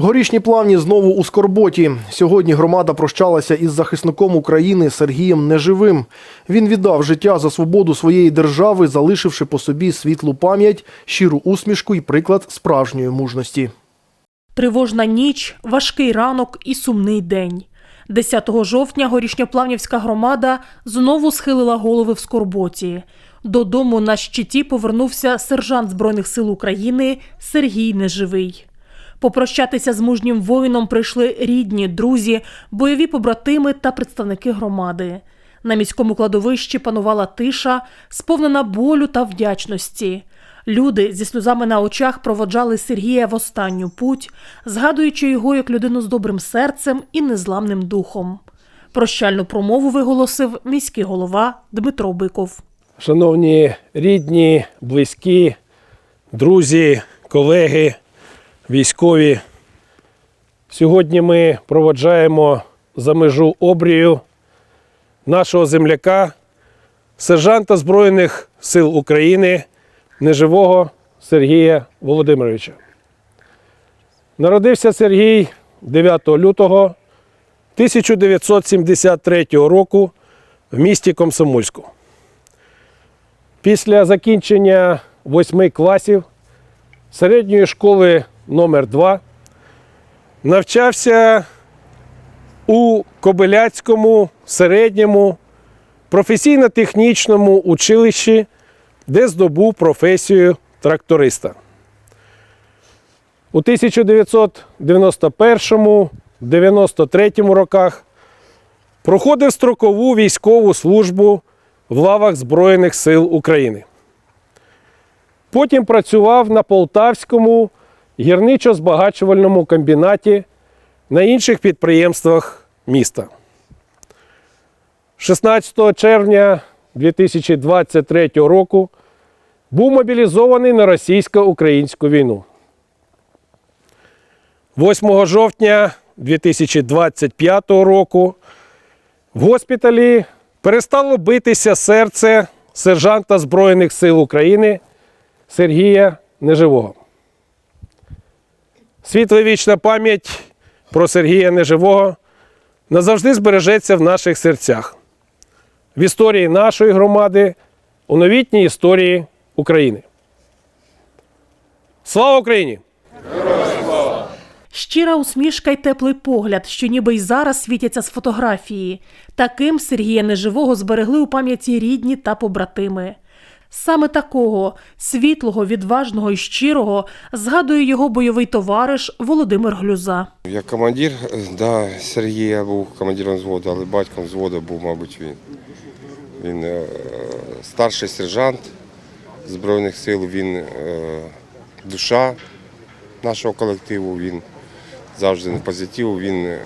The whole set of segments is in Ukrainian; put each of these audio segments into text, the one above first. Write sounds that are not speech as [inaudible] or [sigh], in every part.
Горішні плавні знову у Скорботі. Сьогодні громада прощалася із захисником України Сергієм Неживим. Він віддав життя за свободу своєї держави, залишивши по собі світлу пам'ять, щиру усмішку і приклад справжньої мужності. Тривожна ніч, важкий ранок і сумний день. 10 жовтня горішньоплавнівська громада знову схилила голови в скорботі. Додому на щиті повернувся сержант Збройних сил України Сергій Неживий. Попрощатися з мужнім воїном прийшли рідні, друзі, бойові побратими та представники громади. На міському кладовищі панувала тиша, сповнена болю та вдячності. Люди зі сльозами на очах проводжали Сергія в останню путь, згадуючи його як людину з добрим серцем і незламним духом. Прощальну промову виголосив міський голова Дмитро Биков. Шановні рідні, близькі, друзі, колеги, військові. Сьогодні ми проводжаємо за межу обрію нашого земляка, сержанта Збройних сил України, неживого Сергія Володимировича. Народився Сергій 9 лютого 1973 року в місті Комсомольську. Після закінчення восьми класів середньої школи номер 2 навчався у Кобиляцькому середньому професійно-технічному училищі, де здобув професію тракториста. У 1991-93 роках проходив строкову військову службу в лавах Збройних сил України. Потім працював на Полтавському гірничо-збагачувальному комбінаті на інших підприємствах міста. 16 червня 2023 року був мобілізований на російсько-українську війну. 8 жовтня 2025 року в госпіталі перестало битися серце сержанта Збройних сил України Сергія Неживого. Світла вічна пам'ять про Сергія Неживого назавжди збережеться в наших серцях, в історії нашої громади, у новітній історії України. Слава Україні! Щира усмішка й теплий погляд, що ніби й зараз світяться з фотографії. Таким Сергія Неживого зберегли у пам'яті рідні та побратими. Саме такого світлого, відважного і щирого згадує його бойовий товариш Володимир Глюза. Як командир, да, Сергія був командиром взводу, але батьком взводу був, мабуть, він. Він е, старший сержант Збройних сил, він е, душа нашого колективу, він завжди на позитиву, він е,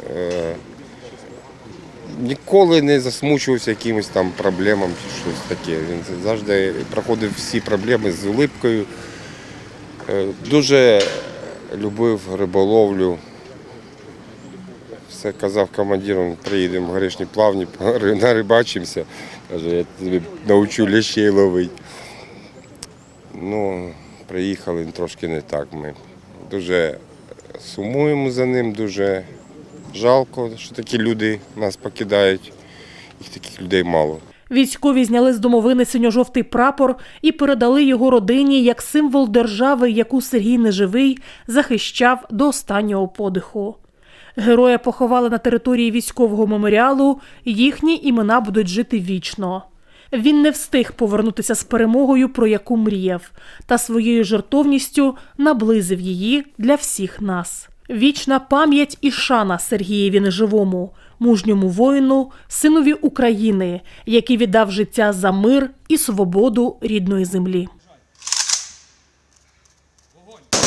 ніколи не засмучувався якимось там проблемам чи щось таке. Він завжди проходив всі проблеми з улипкою. Е, Дуже любив риболовлю. Все казав командирам, приїдемо в горішні плавні, [laughs] нарибачимося. Каже, я тобі навчу лещей ловити. Ну, приїхали трошки не так. Ми дуже сумуємо за ним, дуже жалко, що такі люди нас покидають. Їх таких людей мало. Військові зняли з домовини синьо-жовтий прапор і передали його родині як символ держави, яку Сергій Неживий захищав до останнього подиху. Героя поховали на території військового меморіалу, їхні імена будуть жити вічно. Він не встиг повернутися з перемогою, про яку мріяв, та своєю жертовністю наблизив її для всіх нас. Вічна пам'ять і шана Сергієві Неживому, мужньому воїну, синові України, який віддав життя за мир і свободу рідної землі. Вогонь!